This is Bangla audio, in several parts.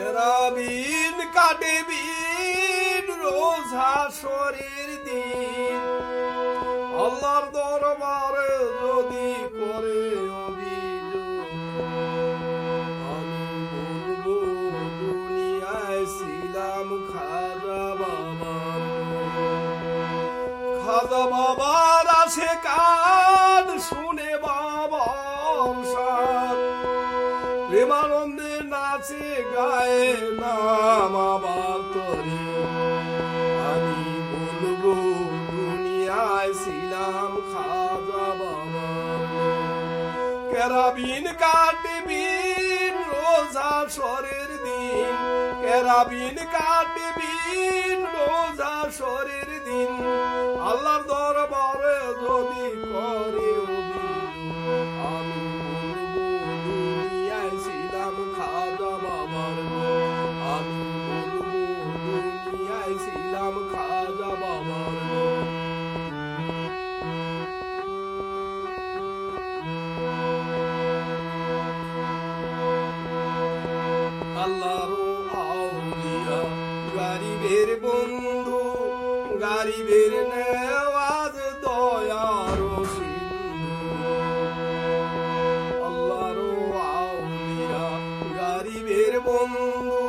তেরাবিন কাটে বিন, রোজা শরীর দিন। আল্লাহর দরবারে যদি করে ছিলাম খাজা বাবার। খাজা বাবার আছে কান শুনে নাম আবার তরে। আমি বলব, দুনিয়ায় ছিলাম খাজা বাবা। কেরাবিন কাটবিন রোজা সরের দিন। কেরাবিন কাটবিন রোজা সরের দিন। আল্লাহর দরবারে যদি করে আল্লাহর আউলিয়া। গরিবের বন্ধু, গরিবের নেওয়াজ দয়ার আল্লাহর আউলিয়া, গরিবের বন্ধু,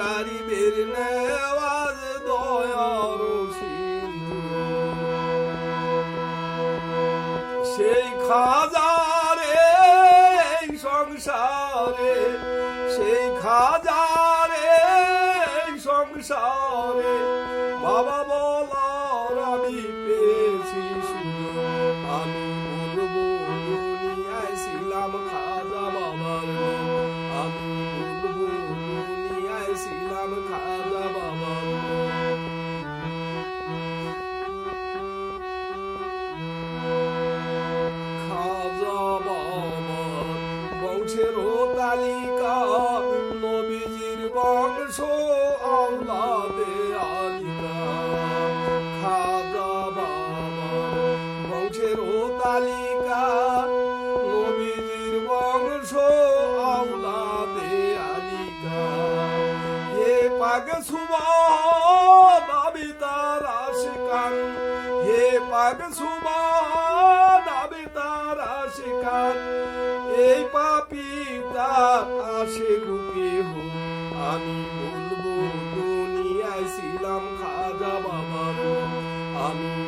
গরিবের নেওয়াজ দয়ার সেই খাজারে সংসারে এই সংসারে পাগ সুবহান আমি তার হে পাগ সুবহান আমি তার আশিকান। এই পাপিতা আসে রূপে হো আমি বলব, দুনিয়ায় ছিলাম খাজা বাবা। আমি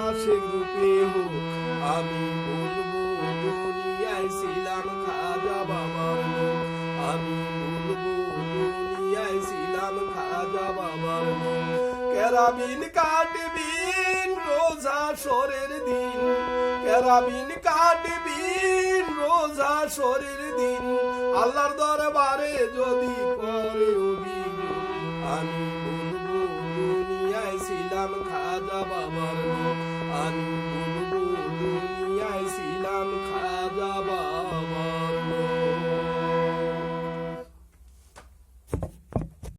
আসে রূপে হোক, আমি বলব দুনিয়ায় ছিলাম খাজা বাবার লোক আমি বলব দুনিয়ায় ছিলাম খাজা বাবার লোক কাটবিন রোজা সরের দিন। কেরাবিন কাটবিন রোজা সরের দিন। আল্লাহর দরবারে যদি করে